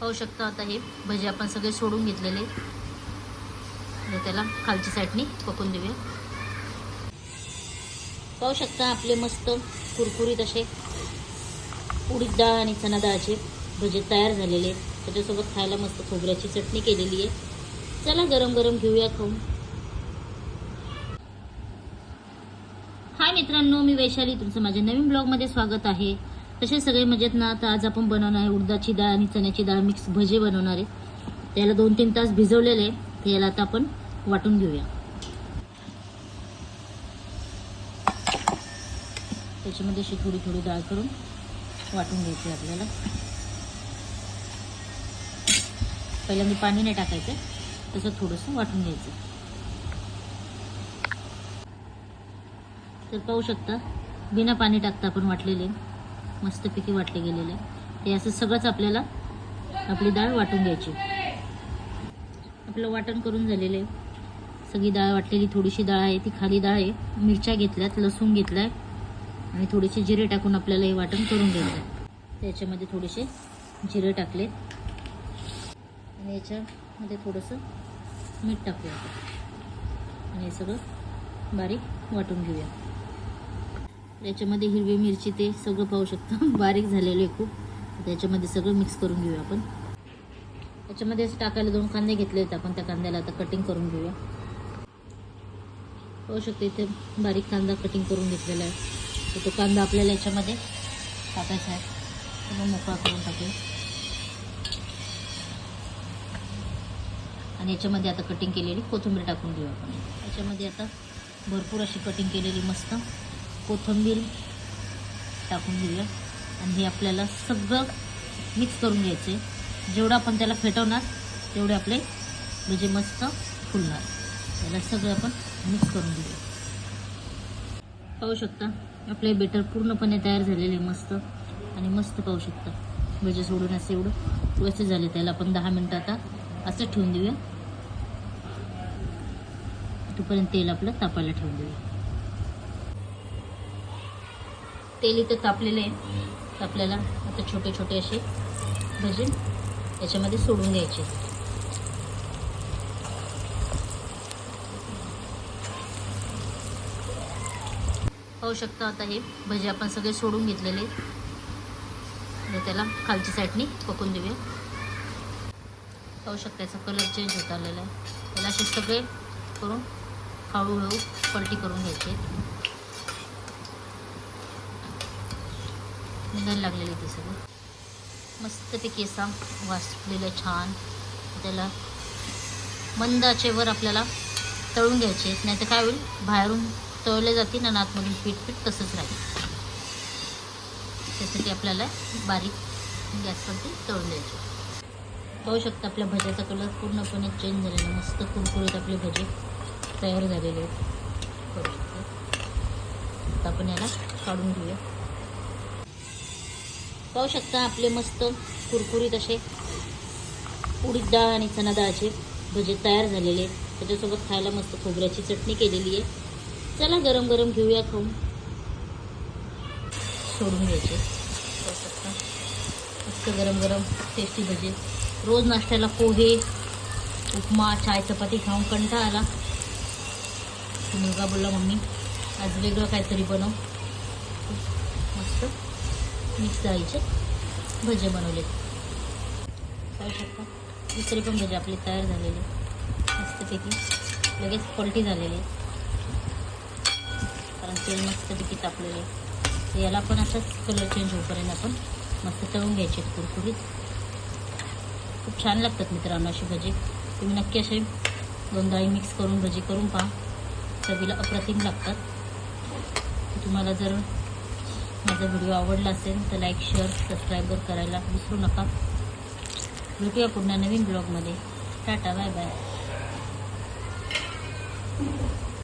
पाहू शकता आता हे भजे आपण सगळे सोडून घेतलेले. त्याला खालची साईडनी पकून देऊया. पाहू शकता आपले मस्त कुरकुरीत असे उडीद डाळ आणि चना डाळचे भजे तयार झालेले आहेत. त्याच्यासोबत खायला मस्त खोबऱ्याची चटणी केलेली आहे. चला गरम गरम घेऊया खाऊन. हाय मित्रांनो मी वैशाली. तुमचं माझ्या नवीन ब्लॉगमध्ये स्वागत आहे. तसे सगळे म्हणजे मजेत ना आता आज आपण बनवणार आहे उडदाची डाळ आणि चण्याची डाळ मिक्स भजे बनवणार आहे. त्याला दोन तीन तास भिजवलेले आहे. याला आता आपण वाटून घेऊया. त्याच्यामध्ये अशी थोडी थोडी डाळ करून वाटून घ्यायची आपल्याला. पहिल्यांदा पाणी नाही टाकायचं तसं थोडंसं वाटून घ्यायचं तर पाहू शकता बिना पाणी टाकता आपण वाटलेले मस्तपैकी वाटले गेलेले. ते असं सगळंच आपल्याला आपली डाळ वाटून घ्यायची. आपलं वाटण करून झालेलं. आहे सगळी डाळ वाटलेली थोडीशी डाळ आहे ती खाली डाळ आहे. मिरच्या घेतल्यात लसूण घेतला आहे आणि थोडेसे जिरे टाकून आपल्याला हे वाटण करून घ्यायचं आहे. त्याच्यामध्ये थोडेसे जिरे टाकले. आणि याच्यामध्ये थोडंसं मीठ टाकूया आणि हे सगळं बारीक वाटून घेऊया. याच्यामध्ये हिरवी मिरची ते सगळं पाहू शकता. बारीक झालेलं आहे खूप. त्याच्यामध्ये सगळं मिक्स करून घेऊया आपण. त्याच्यामध्ये असं टाकायला दोन कांदे घेतले आहेत आपण. त्या कांद्याला आता कटिंग करून घेऊया. पाहू शकतो इथे बारीक कांदा कटिंग करून घेतलेला आहे. तर तो कांदा आपल्याला याच्यामध्ये टाकायचा आहे. मग मोकळा करून टाकूया. आणि याच्यामध्ये आता कटिंग केलेली कोथिंबीर टाकून घेऊ आपण. याच्यामध्ये आता भरपूर अशी कटिंग केलेली मस्त. कोथिंबीर टाकून देऊया आणि हे आपल्याला सगळं मिक्स करून घ्यायचे. जेवढं आपण त्याला फेटवणार तेवढे आपले म्हणजे मस्त फुलणार. त्याला सगळं आपण मिक्स करून देऊया पाहू शकता आपले बेटर पूर्णपणे तयार झालेले मस्त. आणि मस्त पाहू शकता भजे सोडून असं एवढं व्यवस्थित झाले. त्याला आपण दहा मिनटं आता असं ठेवून देऊया. तोपर्यंत तेल आपलं तापायला ठेवून देऊया. तेल इथं तापलेलं आहे. तर आपल्याला आता छोटे छोटे असे भजे याच्यामध्ये सोडून घ्यायचे पाहू शकता आता हे भजे आपण सगळे सोडून घेतलेले त्याला खालची साईडनी पकून देऊया. पाहू शकता याचा कलर चेंज होत आलेला आहे. त्याला असे सगळे करून हळूहळू पलटी करून घ्यायचे. निघायला लागलेले ते सगळं. मस्तपैकी असा वाचलेलं छान. त्याला मंद आचेवर आपल्याला तळून घ्यायचे नाही तर काय होईल? बाहेरून तळले जातील आणि आतमधून पीठ पीठ तसंच राहील. त्यासाठी आपल्याला बारीक गॅसवरती तळून द्यायचे पाहू शकता आपल्या भज्याचा कलर पूर्णपणे चेंज झालेला. मस्त कुरकुरीत आपले भजे तयार झालेले आहेत. करू शकता. आता आपण याला काढून घेऊया. पाहू शकता आपले मस्त कुरकुरीत असे उडीद डाळ आणि चना डाळचे भजे तयार झालेले आहेत. त्याच्यासोबत खायला मस्त खोबऱ्याची चटणी केलेली आहे. चला गरम गरम घेऊया खाऊन. सोडून घ्यायचे पाहू शकता. मस्त गरम गरम टेस्टी भजे. रोज नाश्त्याला पोहे उपमा चाय चपाती खाऊन कंटाळा आला. मुलगा बोलला मम्मी आज वेगळं काहीतरी बनव. मिक्स डाळीचे भजे बनवले. पाहू शकता. दुसरे पण भजे आपले तयार झालेले. मस्तपैकी. लगेच पलटी झालेली. कारण तेल मस्तपैकी तापलेले. तर याला पण असाच कलर चेंज होईपर्यंत आपण मस्त तळून घ्यायचे कुरकुरीत. खूप छान लागतात मित्रांनो अशी भजी. तुम्ही नक्की असे दोन डाळी मिक्स करून भजी करून पहा. चवीला अप्रतिम लागतात. तुम्हाला जर माझा व्हिडिओ आवडला असेल तर लाईक शेअर सबस्क्राईबर करायला विसरू नका. भेटूया पुन्हा नवीन ब्लॉगमध्ये टाटा बाय बाय